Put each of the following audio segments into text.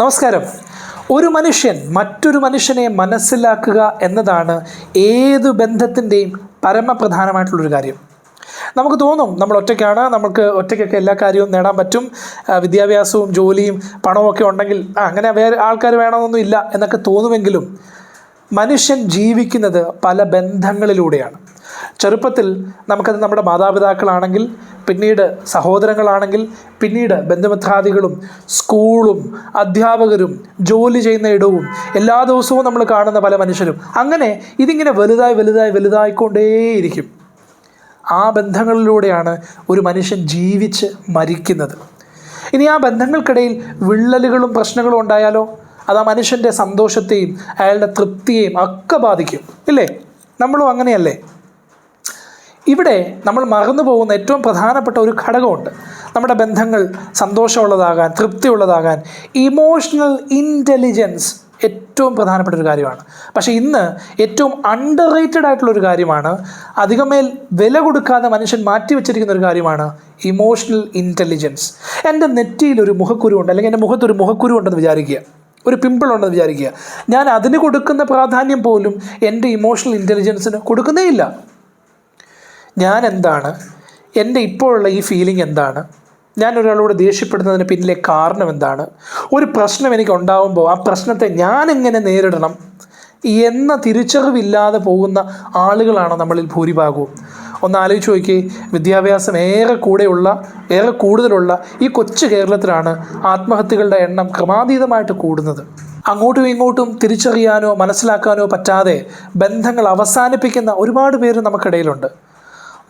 നമസ്കാരം. ഒരു മനുഷ്യൻ മറ്റൊരു മനുഷ്യനെ മനസ്സിലാക്കുക എന്നതാണ് ഏത് ബന്ധത്തിന്റെയും പരമപ്രധാനമായിട്ടുള്ളൊരു കാര്യം. നമുക്ക് തോന്നും നമ്മൾ ഒറ്റയ്ക്കാണ് നമുക്ക് ഒറ്റയ്ക്കൊക്കെ എല്ലാ കാര്യവും നേടാൻ പറ്റും വിദ്യാഭ്യാസവും ജോലിയും പണവും ഒക്കെ ഉണ്ടെങ്കിൽ അങ്ങനെ വേറെ ആൾക്കാർ വേണമെന്നൊന്നും ഇല്ല എന്നൊക്കെ തോന്നുമെങ്കിലും മനുഷ്യൻ ജീവിക്കുന്നത് പല ബന്ധങ്ങളിലൂടെയാണ്. ചെറുപ്പത്തിൽ നമുക്കത് നമ്മുടെ മാതാപിതാക്കളാണെങ്കിൽ പിന്നീട് സഹോദരങ്ങളാണെങ്കിൽ പിന്നീട് ബന്ധുമിത്രാദികളും സ്കൂളും അധ്യാപകരും ജോലി ചെയ്യുന്ന ഇടവും എല്ലാ ദിവസവും നമ്മൾ കാണുന്ന പല മനുഷ്യരും. അങ്ങനെ ഇതിങ്ങനെ വലുതായി വലുതായി വലുതായിക്കൊണ്ടേയിരിക്കും. ആ ബന്ധങ്ങളിലൂടെയാണ് ഒരു മനുഷ്യൻ ജീവിച്ച് മരിക്കുന്നത്. ഇനി ആ ബന്ധങ്ങൾക്കിടയിൽ വിള്ളലുകളും പ്രശ്നങ്ങളും ഉണ്ടായാലോ? അത് ആ മനുഷ്യന്റെ സന്തോഷത്തെയും അയാളുടെ തൃപ്തിയെയും ഒക്കെ ബാധിക്കും. ഇല്ലേ? നമ്മളും അങ്ങനെയല്ലേ? ഇവിടെ നമ്മൾ മറന്നു പോകുന്ന ഏറ്റവും പ്രധാനപ്പെട്ട ഒരു ഘടകമുണ്ട്. നമ്മുടെ ബന്ധങ്ങൾ സന്തോഷമുള്ളതാകാൻ തൃപ്തിയുള്ളതാകാൻ ഇമോഷണൽ ഇന്റലിജൻസ് ഏറ്റവും പ്രധാനപ്പെട്ട ഒരു കാര്യമാണ്. പക്ഷേ ഇന്ന് ഏറ്റവും അണ്ടർ റേറ്റഡ് ആയിട്ടുള്ള ഒരു കാര്യമാണ് അധികമേൽ വില കൊടുക്കാതെ മനുഷ്യൻ മാറ്റി വെച്ചിരിക്കുന്ന ഒരു കാര്യമാണ് ഇമോഷണൽ ഇന്റലിജൻസ് എന്റെ നെറ്റിയിൽ ഒരു മുഖക്കുരു ഉണ്ട് അല്ലെങ്കിൽ എന്റെ മുഖത്തൊരു മുഖക്കുരു ഉണ്ടെന്ന് വിചാരിക്കുക. ഒരു പിമ്പിൾ ഉണ്ടെന്ന് വിചാരിക്കുക. ഞാൻ അതിന് കൊടുക്കുന്ന പ്രാധാന്യം പോലും എന്റെ ഇമോഷണൽ ഇന്റലിജൻസിന് കൊടുക്കുന്നേ ഇല്ല. ഞാൻ എന്താണ് എന്റെ ഇപ്പോഴുള്ള ഈ ഫീലിംഗ് എന്താണ്? ഞാൻ ഒരാളോട് ദേഷ്യപ്പെടുന്നതിന് പിന്നിലെ കാരണം എന്താണ്? ഒരു പ്രശ്നം എനിക്ക് ഉണ്ടാകുമ്പോൾ ആ പ്രശ്നത്തെ ഞാൻ എങ്ങനെ നേരിടണം? എന്ന തിരിച്ചറിവില്ലാതെ പോകുന്ന ആളുകളാണ് നമ്മളിൽ ഭൂരിഭാഗവും. ഒന്ന് ആലോചിച്ച് നോക്കി വിദ്യാഭ്യാസം ഏറെ കൂടെയുള്ള ഏറെ കൂടുതലുള്ള ഈ കൊച്ചു കേരളത്തിലാണ് ആത്മഹത്യകളുടെ എണ്ണം ക്രമാതീതമായിട്ട് കൂടുന്നത്. അങ്ങോട്ടും ഇങ്ങോട്ടും തിരിച്ചറിയാനോ മനസ്സിലാക്കാനോ പറ്റാതെ ബന്ധങ്ങൾ അവസാനിപ്പിക്കുന്ന ഒരുപാട് പേര് നമുക്കിടയിലുണ്ട്.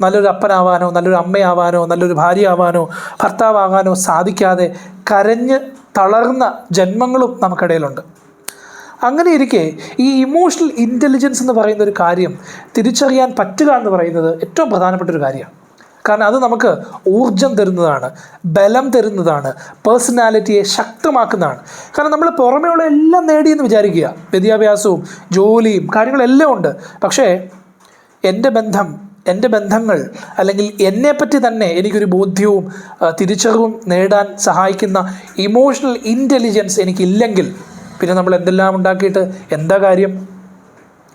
നല്ലൊരു അപ്പനാവാനോ നല്ലൊരു അമ്മയാവാനോ നല്ലൊരു ഭാര്യയാവാനോ ഭർത്താവാകാനോ സാധിക്കാതെ കരഞ്ഞ് തളർന്ന ജന്മങ്ങളും നമുക്കിടയിലുണ്ട്. അങ്ങനെ ഇരിക്കെ ഈ ഇമോഷണൽ ഇന്റലിജൻസ് എന്ന് പറയുന്ന ഒരു കാര്യം തിരിച്ചറിയാൻ പറ്റുക എന്ന് പറയുന്നത് ഏറ്റവും പ്രധാനപ്പെട്ട ഒരു കാര്യമാണ്. കാരണം അത് നമുക്ക് ഊർജം തരുന്നതാണ് ബലം തരുന്നതാണ് പേഴ്സണാലിറ്റിയെ ശക്തമാക്കുന്നതാണ്. കാരണം നമ്മൾ പുറമേയുള്ള എല്ലാം നേടിയെന്ന് വിചാരിക്കുക. വിദ്യാഭ്യാസവും ജോലിയും കാര്യങ്ങളെല്ലാം ഉണ്ട്. പക്ഷേ എന്റെ ബന്ധം എന്റെ ബന്ധങ്ങൾ അല്ലെങ്കിൽ എന്നെപ്പറ്റി തന്നെ എനിക്കൊരു ബോധ്യവും തിരിച്ചറിവും നേടാൻ സഹായിക്കുന്ന ഇമോഷണൽ ഇന്റലിജൻസ് എനിക്കില്ലെങ്കിൽ പിന്നെ നമ്മൾ എന്തെല്ലാം ഉണ്ടാക്കിയിട്ട് എന്താ കാര്യം?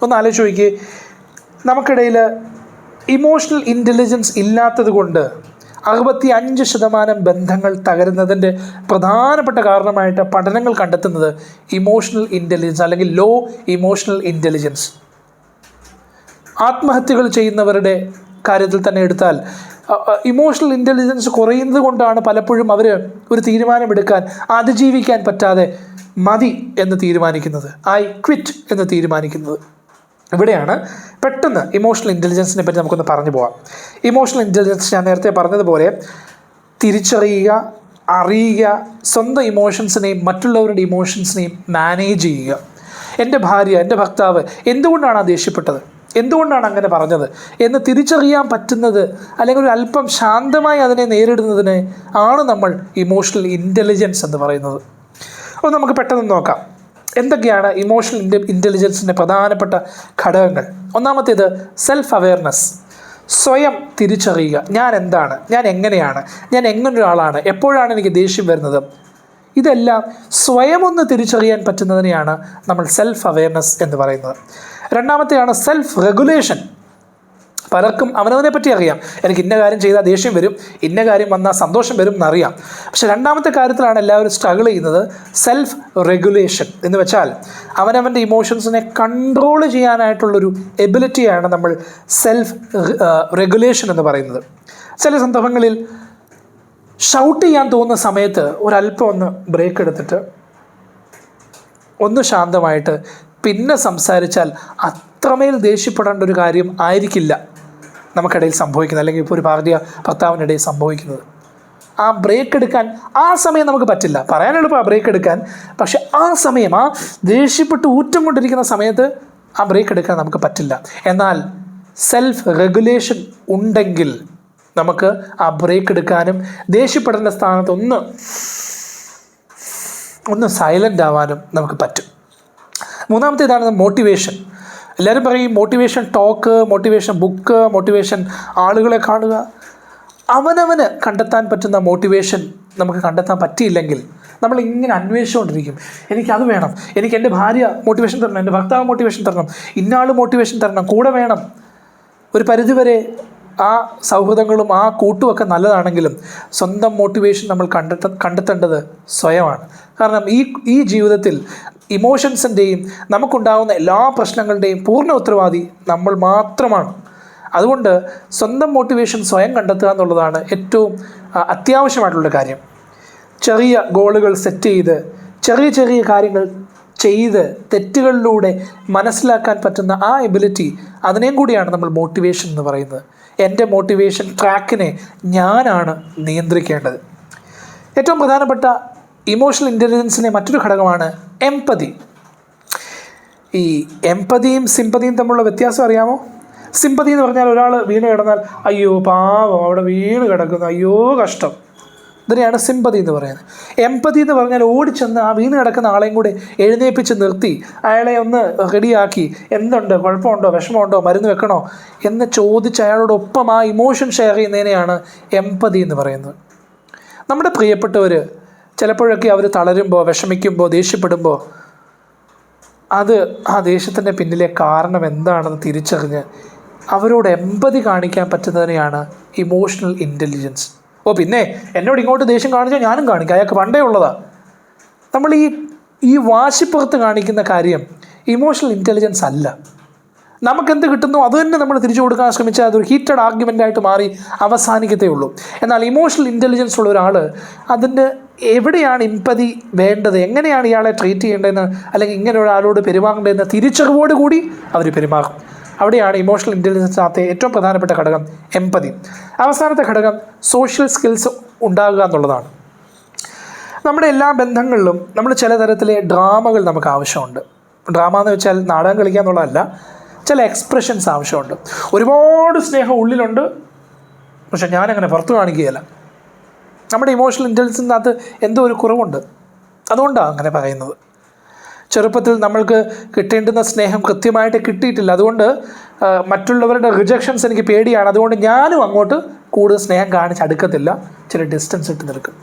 ഒന്ന് ആലോചിച്ച് നോക്കിയേ. നമുക്കിടയിൽ ഇമോഷണൽ ഇന്റലിജൻസ് ഇല്ലാത്തത് കൊണ്ട് അറുപത്തി അഞ്ച് ശതമാനം ബന്ധങ്ങൾ തകരുന്നതിന്റെ പ്രധാനപ്പെട്ട കാരണമായിട്ട് പഠനങ്ങൾ കണ്ടെത്തുന്നത് ഇമോഷണൽ ഇന്റലിജൻസ് അല്ലെങ്കിൽ ലോ ഇമോഷണൽ ഇന്റലിജൻസ് ആത്മഹത്യകൾ ചെയ്യുന്നവരുടെ കാര്യത്തിൽ തന്നെ എടുത്താൽ ഇമോഷണൽ ഇന്റലിജൻസ് കുറയുന്നത് കൊണ്ടാണ് പലപ്പോഴും അവർ ഒരു തീരുമാനമെടുക്കാൻ അതിജീവിക്കാൻ പറ്റാതെ മതി എന്ന് തീരുമാനിക്കുന്നത്. ഐ ക്വിറ്റ് എന്ന് തീരുമാനിക്കുന്നത്. ഇവിടെയാണ് പെട്ടെന്ന് ഇമോഷണൽ ഇന്റലിജൻസിനെ പറ്റി നമുക്കൊന്ന് പറഞ്ഞു പോകാം ഇമോഷണൽ ഇന്റലിജൻസ് ഞാൻ നേരത്തെ പറഞ്ഞതുപോലെ തിരിച്ചറിയുക അറിയുക സ്വന്തം ഇമോഷൻസിനെയും മറ്റുള്ളവരുടെ ഇമോഷൻസിനെയും മാനേജ് ചെയ്യുക. എന്റെ ഭാര്യ എന്റെ ഭർത്താവ് എന്തുകൊണ്ടാണ് ആ ദേഷ്യപ്പെട്ടത്? എന്തുകൊണ്ടാണ് അങ്ങനെ പറഞ്ഞത്? എന്ന് തിരിച്ചറിയാൻ പറ്റുന്നത് അല്ലെങ്കിൽ ഒരു അല്പം ശാന്തമായി അതിനെ നേരിടുന്നതിന് ആണ് നമ്മൾ ഇമോഷണൽ ഇന്റലിജൻസ് എന്ന് പറയുന്നത്. അപ്പോൾ നമുക്ക് പെട്ടെന്ന് നോക്കാം. എന്തൊക്കെയാണ് ഇമോഷണൽ ഇന്റ ഇന്റലിജൻസിന്റെ പ്രധാനപ്പെട്ട ഘടകങ്ങൾ? ഒന്നാമത്തേത് സെൽഫ് അവെയർനെസ് സ്വയം തിരിച്ചറിയുക. ഞാൻ എന്താണ്? ഞാൻ എങ്ങനെയാണ്? ഞാൻ എങ്ങനൊരാളാണ്? എപ്പോഴാണ് എനിക്ക് ദേഷ്യം വരുന്നത്? ഇതെല്ലാം സ്വയം ഒന്ന് തിരിച്ചറിയാൻ പറ്റുന്നതിനെയാണ് നമ്മൾ സെൽഫ് അവെയർനെസ് എന്ന് പറയുന്നത്. രണ്ടാമത്തെയാണ് സെൽഫ് റെഗുലേഷൻ പലർക്കും അവനവനെ പറ്റി അറിയാം. എനിക്ക് ഇന്ന കാര്യം ചെയ്താൽ ദേഷ്യം വരും ഇന്ന കാര്യം വന്നാൽ സന്തോഷം വരും എന്നറിയാം. പക്ഷെ രണ്ടാമത്തെ കാര്യത്തിലാണ് എല്ലാവരും സ്ട്രഗിൾ ചെയ്യുന്നത് സെൽഫ് റെഗുലേഷൻ എന്ന് വെച്ചാൽ അവനവന്റെ ഇമോഷൻസിനെ കൺട്രോൾ ചെയ്യാനായിട്ടുള്ളൊരു എബിലിറ്റിയാണ് നമ്മൾ സെൽഫ് റെഗുലേഷൻ എന്ന് പറയുന്നത്. ചില സന്ദർഭങ്ങളിൽ ഷൗട്ട് ചെയ്യാൻ തോന്നുന്ന സമയത്ത് ഒരല്പം ഒന്ന് ബ്രേക്ക് എടുത്തിട്ട് ഒന്ന് ശാന്തമായിട്ട് പിന്നെ സംസാരിച്ചാൽ അത്രമേൽ ദേഷ്യപ്പെടേണ്ട ഒരു കാര്യം ആയിരിക്കില്ല നമുക്കിടയിൽ സംഭവിക്കുന്നത്. അല്ലെങ്കിൽ ഇപ്പോൾ ഒരു ഭാര്യ ഭർത്താവിനിടയിൽ സംഭവിക്കുന്നത്. ആ ബ്രേക്ക് എടുക്കാൻ ആ സമയം നമുക്ക് പറ്റില്ല. പറയാൻ എളുപ്പമാണ് ബ്രേക്ക് എടുക്കാൻ. പക്ഷെ ആ സമയം ആ ദേഷ്യപ്പെട്ട് ഊറ്റം കൊണ്ടിരിക്കുന്ന സമയത്ത് ആ ബ്രേക്ക് എടുക്കാൻ നമുക്ക് പറ്റില്ല. എന്നാൽ സെൽഫ് റെഗുലേഷൻ ഉണ്ടെങ്കിൽ നമുക്ക് ആ ബ്രേക്ക് എടുക്കാനും ദേഷ്യപ്പെടേണ്ട സ്ഥാനത്ത് ഒന്ന് ഒന്ന് സൈലന്റ് ആവാനും നമുക്ക് പറ്റും. മൂന്നാമത്തെ ഇതാണ് മോട്ടിവേഷൻ എല്ലാവരും പറയും motivation talk motivation book motivation ആളുകളെ കാണുക. അവനവന് കണ്ടെത്താൻ പറ്റുന്ന മോട്ടിവേഷൻ നമുക്ക് കണ്ടെത്താൻ പറ്റിയില്ലെങ്കിൽ നമ്മൾ ഇങ്ങനെ അന്വേഷിച്ചുകൊണ്ടിരിക്കും എനിക്കത് വേണം. എനിക്ക് എന്റെ ഭാര്യ മോട്ടിവേഷൻ തരണം. എന്റെ ഭർത്താവ് മോട്ടിവേഷൻ തരണം. ഇന്നാൾ മോട്ടിവേഷൻ തരണം. കൂടെ വേണം. ഒരു പരിധിവരെ ആ സൗഹൃദങ്ങളും ആ കൂട്ടുമൊക്കെ നല്ലതാണെങ്കിലും സ്വന്തം മോട്ടിവേഷൻ നമ്മൾ കണ്ടെത്ത കണ്ടെത്തേണ്ടത് സ്വയമാണ്. കാരണം ഈ ഈ ജീവിതത്തിൽ ഇമോഷൻസിന്റെയും നമുക്കുണ്ടാകുന്ന എല്ലാ പ്രശ്നങ്ങളുടെയും പൂർണ ഉത്തരവാദി നമ്മൾ മാത്രമാണ്. അതുകൊണ്ട് സ്വന്തം മോട്ടിവേഷൻ സ്വയം കണ്ടെത്തുക എന്നുള്ളതാണ് ഏറ്റവും അത്യാവശ്യമായിട്ടുള്ള കാര്യം. ചെറിയ ഗോളുകൾ സെറ്റ് ചെയ്ത് ചെറിയ ചെറിയ കാര്യങ്ങൾ ചെയ്ത് തെറ്റുകളിലൂടെ മനസ്സിലാക്കാൻ പറ്റുന്ന ആ എബിലിറ്റി അതിനെയും കൂടിയാണ് നമ്മൾ മോട്ടിവേഷൻ എന്ന് പറയുന്നത്. എന്റെ മോട്ടിവേഷൻ ട്രാക്കിനെ ഞാനാണ് നിയന്ത്രിക്കേണ്ടത്. ഏറ്റവും പ്രധാനപ്പെട്ട ഇമോഷണൽ ഇന്റലിജൻസിന്റെ മറ്റൊരു ഘടകമാണ് എംപതി ഈ എംപതിയും സിമ്പതിയും തമ്മിലുള്ള വ്യത്യാസം അറിയാമോ? സിമ്പതി എന്ന് പറഞ്ഞാൽ ഒരാൾ വീണ് കിടന്നാൽ അയ്യോ പാവം അവിടെ വീണ് കിടക്കുന്നു. അയ്യോ കഷ്ടം. ഇതിനെയാണ് സിമ്പതി എന്ന് പറയുന്നത്. എമ്പതി എന്ന് പറഞ്ഞാൽ ഓടിച്ചെന്ന് ആ വീണ് കിടക്കുന്ന ആളെയും കൂടെ എഴുന്നേപ്പിച്ച് നിർത്തി. അയാളെ ഒന്ന് റെഡിയാക്കി. എന്തുണ്ട്? കുഴപ്പമുണ്ടോ? വിഷമമുണ്ടോ? മരുന്ന് വെക്കണോ? എന്ന് ചോദിച്ച് അയാളോടൊപ്പം ആ ഇമോഷൻ ഷെയർ ചെയ്യുന്നതിനെയാണ് എമ്പതി എന്ന് പറയുന്നത്. നമ്മുടെ പ്രിയപ്പെട്ടവർ ചിലപ്പോഴൊക്കെ അവർ തളരുമ്പോൾ വിഷമിക്കുമ്പോൾ ദേഷ്യപ്പെടുമ്പോൾ അത് ആ ദേഷ്യത്തിന്റെ പിന്നിലെ കാരണം എന്താണെന്ന് തിരിച്ചറിഞ്ഞ് അവരോട് എമ്പതി കാണിക്കാൻ പറ്റുന്നതിനെയാണ് ഇമോഷണൽ ഇന്റലിജൻസ്. ഓ പിന്നെ എന്നോട് ഇങ്ങോട്ട് ദേഷ്യം കാണിച്ചാൽ ഞാനും കാണിക്കാം. അയാൾക്ക് പണ്ടേ ഉള്ളതാണ് നമ്മൾ ഈ ഈ വാശിപ്പുറത്ത് കാണിക്കുന്ന കാര്യം ഇമോഷണൽ ഇന്റലിജൻസ് അല്ല. നമുക്ക് എന്ത് കിട്ടുന്നു അത് തന്നെ നമ്മൾ തിരിച്ചു കൊടുക്കാൻ ശ്രമിച്ചാൽ അതൊരു ഹീറ്റഡ് ആർഗ്യുമെന്റ് ആയിട്ട് മാറി അവസാനിക്കത്തേ ഉള്ളൂ. എന്നാൽ ഇമോഷണൽ ഇന്റലിജൻസ് ഉള്ള ഒരാൾ അതിന്റെ എവിടെയാണ് ഇമ്പതി വേണ്ടത്? എങ്ങനെയാണ് ഇയാളെ ട്രീറ്റ് ചെയ്യേണ്ടതെന്ന്? അല്ലെങ്കിൽ ഇങ്ങനെ ഒരാളോട് പെരുമാറേണ്ടതെന്ന്? തിരിച്ചറിവോട് കൂടി അവർ പെരുമാറും. അവിടെയാണ് ഇമോഷണൽ ഇന്റലിജൻസിനകത്തെ ഏറ്റവും പ്രധാനപ്പെട്ട ഘടകം എമ്പതി അവസാനത്തെ ഘടകം സോഷ്യൽ സ്കിൽസ് ഉണ്ടാകുക എന്നുള്ളതാണ്. നമ്മുടെ എല്ലാ ബന്ധങ്ങളിലും നമ്മൾ ചില തരത്തിലെ ഡ്രാമകൾ നമുക്ക് ആവശ്യമുണ്ട്. ഡ്രാമ എന്ന് വെച്ചാൽ നാടകം കളിക്കുക എന്നുള്ളതല്ല ചില എക്സ്പ്രഷൻസ് ആവശ്യമുണ്ട്. ഒരുപാട് സ്നേഹം ഉള്ളിലുണ്ട് പക്ഷെ ഞാനങ്ങനെ പുറത്തു കാണിക്കുകയല്ല. നമ്മുടെ ഇമോഷണൽ ഇന്റലിജൻസിനകത്ത് എന്തോ ഒരു കുറവുണ്ട്. അതുകൊണ്ടാണ് അങ്ങനെ പറയുന്നത്. ചെറുപ്പത്തിൽ നമ്മൾക്ക് കിട്ടേണ്ടുന്ന സ്നേഹം കൃത്യമായിട്ട് കിട്ടിയിട്ടില്ല. അതുകൊണ്ട് മറ്റുള്ളവരുടെ റിജക്ഷൻസ് എനിക്ക് പേടിയാണ്. അതുകൊണ്ട് ഞാനും അങ്ങോട്ട് കൂടുതൽ സ്നേഹം കാണിച്ച് അടുക്കത്തില്ല. ചില ഡിസ്റ്റൻസ് ഇട്ട് നിൽക്കും.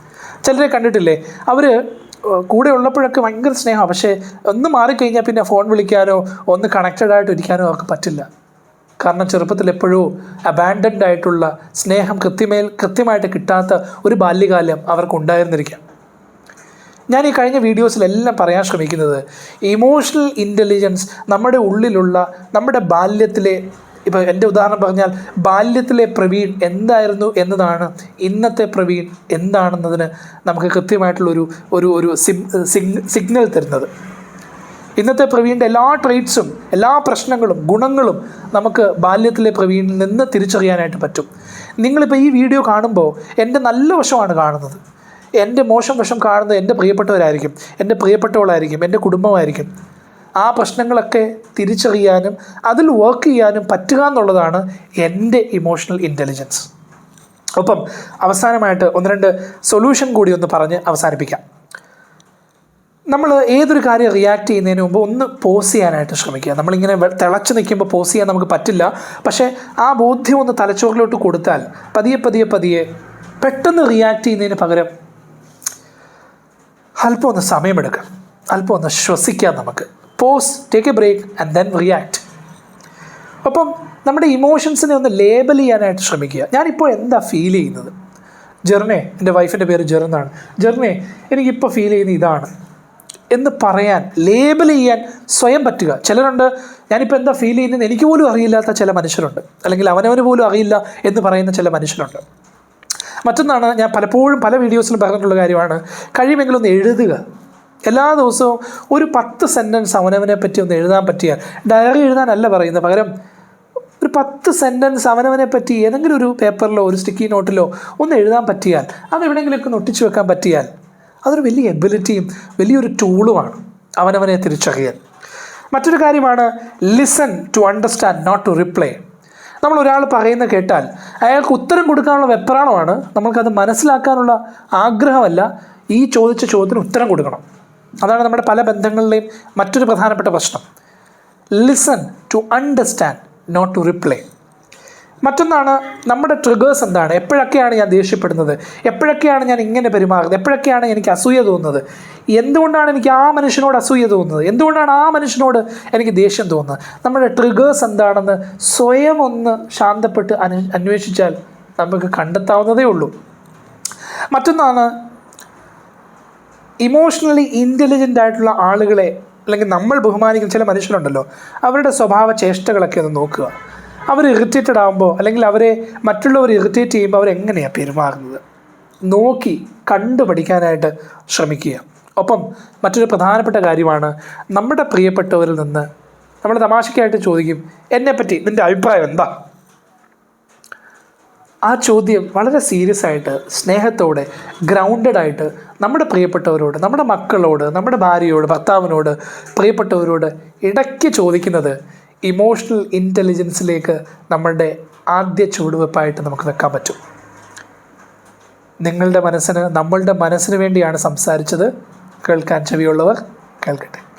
ചിലരെ കണ്ടിട്ടില്ലേ? അവർ കൂടെ ഉള്ളപ്പോഴൊക്കെ ഭയങ്കര സ്നേഹമാണ്. പക്ഷേ ഒന്ന് മാറിക്കഴിഞ്ഞാൽ പിന്നെ ഫോൺ വിളിക്കാനോ ഒന്ന് കണക്റ്റഡ് ആയിട്ട് ഇരിക്കാനോ അവർക്ക് പറ്റില്ല. കാരണം ചെറുപ്പത്തിൽ എപ്പോഴും അബാൻഡൻഡ് ആയിട്ടുള്ള സ്നേഹം കൃത്യമേൽ കൃത്യമായിട്ട് കിട്ടാത്ത ഒരു ബാല്യകാലം അവർക്ക് ഉണ്ടായിരുന്നിരിക്കാം. ഞാൻ ഈ കഴിഞ്ഞ വീഡിയോസിലെല്ലാം പറയാൻ ശ്രമിക്കുന്നത് ഇമോഷണൽ ഇന്റലിജൻസ് നമ്മുടെ ഉള്ളിലുള്ള നമ്മുടെ ബാല്യത്തിലെ ഇപ്പോൾ എന്റെ ഉദാഹരണം പറഞ്ഞാൽ ബാല്യത്തിലെ പ്രവീൺ എന്തായിരുന്നു എന്നതാണ് ഇന്നത്തെ പ്രവീൺ എന്താണെന്നതിന് നമുക്ക് കൃത്യമായിട്ടുള്ളൊരു ഒരു ഒരു സിഗ്നൽ തരുന്നത്. ഇന്നത്തെ പ്രവീണിന്റെ എല്ലാ ട്രേറ്റ്സും എല്ലാ പ്രശ്നങ്ങളും ഗുണങ്ങളും നമുക്ക് ബാല്യത്തിലെ പ്രവീണിൽ നിന്ന് തിരിച്ചറിയാനായിട്ട് പറ്റും. നിങ്ങളിപ്പോൾ ഈ വീഡിയോ കാണുമ്പോൾ എന്റെ നല്ല വശമാണ് കാണുന്നത്. എന്റെ മോശം വശം കാണുന്നത് എന്റെ പ്രിയപ്പെട്ടവരായിരിക്കും എന്റെ പ്രിയപ്പെട്ടവളായിരിക്കും എന്റെ കുടുംബമായിരിക്കും. ആ പ്രശ്നങ്ങളൊക്കെ തിരിച്ചറിയാനും അതിൽ വർക്ക് ചെയ്യാനും പറ്റുക എന്നുള്ളതാണ് എന്റെ ഇമോഷണൽ ഇന്റലിജൻസ് ഒപ്പം അവസാനമായിട്ട് ഒന്ന് രണ്ട് സൊല്യൂഷൻ കൂടി ഒന്ന് പറഞ്ഞ് അവസാനിപ്പിക്കാം. നമ്മൾ ഏതൊരു കാര്യം റിയാക്ട് ചെയ്യുന്നതിന് മുമ്പ് ഒന്ന് പോസ് ചെയ്യാനായിട്ട് ശ്രമിക്കുക. നമ്മളിങ്ങനെ തിളച്ച് നിൽക്കുമ്പോൾ പോസ് ചെയ്യാൻ നമുക്ക് പറ്റില്ല. പക്ഷേ ആ ബോധ്യം ഒന്ന് തലച്ചോറിലോട്ട് കൊടുത്താൽ പതിയെ പതിയെ പതിയെ പെട്ടെന്ന് റിയാക്ട് ചെയ്യുന്നതിന് പകരം അല്പം ഒന്ന് സമയമെടുക്കാം. അല്പം ഒന്ന് ശ്വസിക്കാം നമുക്ക്. Pause take a break and then react അപ്പം നമ്മുടെ ഇമോഷൻസിനെ ഒന്ന് ലേബൽ ചെയ്യാനായിട്ട് ശ്രമിക്കുക. ഞാനിപ്പോൾ എന്താ ഫീൽ ചെയ്യുന്നത്? ജെർണെ എന്റെ വൈഫിന്റെ പേര് ജെർന്നാണ് ജെർണെ എനിക്കിപ്പോൾ ഫീൽ ചെയ്യുന്ന ഇതാണ്. എന്ന് പറയാൻ ലേബൽ ചെയ്യാൻ സ്വയം പറ്റുക. ചിലരുണ്ട് ഞാനിപ്പോൾ എന്താ ഫീൽ ചെയ്യുന്നത് എനിക്ക് പോലും അറിയില്ലാത്ത ചില മനുഷ്യരുണ്ട്. അല്ലെങ്കിൽ അവനവന് പോലും അറിയില്ല എന്ന് പറയുന്ന ചില മനുഷ്യരുണ്ട്. മറ്റൊന്നാണ് ഞാൻ പലപ്പോഴും പല വീഡിയോസിലും പറഞ്ഞിട്ടുള്ള കാര്യമാണ്. കഴിയുമെങ്കിൽ ഒന്ന് എഴുതുക. എല്ലാ ദിവസവും ഒരു പത്ത് സെന്റൻസ് അവനവനെ പറ്റി ഒന്ന് എഴുതാൻ പറ്റിയാൽ ഡയറി എഴുതാനല്ല പറയുന്നത്. പകരം ഒരു പത്ത് സെന്റൻസ് അവനവനെ പറ്റി ഏതെങ്കിലും ഒരു പേപ്പറിലോ ഒരു സ്റ്റിക്കി നോട്ടിലോ ഒന്ന് എഴുതാൻ പറ്റിയാൽ അത് എവിടെയെങ്കിലുമൊക്കെ ഒന്ന് ഒട്ടിച്ചു വെക്കാൻ പറ്റിയാൽ അതൊരു വലിയ എബിലിറ്റിയും വലിയൊരു ടൂളുമാണ് അവനവനെ തിരിച്ചറിയാൻ മറ്റൊരു കാര്യമാണ് listen to understand not to reply നമ്മൾ ഒരാൾ പറയുന്ന കേട്ടാൽ അയാൾക്ക് ഉത്തരം കൊടുക്കാനുള്ള വെപ്രാണമാണ് നമ്മൾക്കത് മനസ്സിലാക്കാനുള്ള ആഗ്രഹമല്ല. ഈ ചോദിച്ച ചോദ്യത്തിന് ഉത്തരം കൊടുക്കണം. അതാണ് നമ്മുടെ പല ബന്ധങ്ങളിലെയും മറ്റൊരു പ്രധാനപ്പെട്ട പ്രശ്നം. Listen to understand not to reply മറ്റൊന്നാണ് നമ്മുടെ ട്രിഗേഴ്സ് എന്താണ്? എപ്പോഴൊക്കെയാണ് ഞാൻ ദേഷ്യപ്പെടുന്നത്? എപ്പോഴൊക്കെയാണ് ഞാൻ ഇങ്ങനെ പെരുമാറുന്നത്? എപ്പോഴൊക്കെയാണ് എനിക്ക് അസൂയ തോന്നുന്നത്? എന്തുകൊണ്ടാണ് എനിക്ക് ആ മനുഷ്യനോട് അസൂയ തോന്നുന്നത്? എന്തുകൊണ്ടാണ് ആ മനുഷ്യനോട് എനിക്ക് ദേഷ്യം തോന്നുന്നത്? നമ്മുടെ ട്രിഗേഴ്സ് എന്താണെന്ന് സ്വയം ഒന്ന് ശാന്തപ്പെട്ട് അന് അന്വേഷിച്ചാൽ നമുക്ക് കണ്ടെത്താവുന്നതേ ഉള്ളൂ. മറ്റൊന്നാണ് ഇമോഷണലി ഇന്റലിജന്റ് ആയിട്ടുള്ള ആളുകളെ അല്ലെങ്കിൽ നമ്മൾ ബഹുമാനിക്കുന്ന ചില മനുഷ്യരുണ്ടല്ലോ അവരുടെ സ്വഭാവ ചേഷ്ടകളൊക്കെ ഒന്ന് നോക്കുക. അവർ ഇറിറ്റേറ്റഡ് ആകുമ്പോൾ അല്ലെങ്കിൽ അവരെ മറ്റുള്ളവർ ഇറിറ്റേറ്റ് ചെയ്യുമ്പോൾ അവരെങ്ങനെയാണ് പെരുമാറുന്നത്? നോക്കി കണ്ടു പഠിക്കാനായിട്ട് ശ്രമിക്കുക. ഒപ്പം മറ്റൊരു പ്രധാനപ്പെട്ട കാര്യമാണ് നമ്മുടെ പ്രിയപ്പെട്ടവരിൽ നിന്ന് നമ്മൾ തമാശയ്ക്കായിട്ട് ചോദിക്കും എന്നെപ്പറ്റി നിന്റെ അഭിപ്രായം എന്താ? ആ ചോദ്യം വളരെ സീരിയസ് ആയിട്ട് സ്നേഹത്തോടെ ഗ്രൗണ്ടഡ് ആയിട്ട് നമ്മുടെ പ്രിയപ്പെട്ടവരോട് നമ്മുടെ മക്കളോട് നമ്മുടെ ഭാര്യയോട് ഭർത്താവിനോട് പ്രിയപ്പെട്ടവരോട് ഇടയ്ക്ക് ചോദിക്കുന്നത് ഇമോഷണൽ ഇന്റലിജൻസിലേക്ക് നമ്മളുടെ ആദ്യ ചുവടുവെപ്പായിട്ട് നമുക്ക് വെക്കാൻ പറ്റും. നിങ്ങളുടെ മനസ്സിന് നമ്മളുടെ മനസ്സിന് വേണ്ടിയാണ് സംസാരിച്ചത്. കേൾക്കാൻ ചെവിയുള്ളവർ കേൾക്കട്ടെ.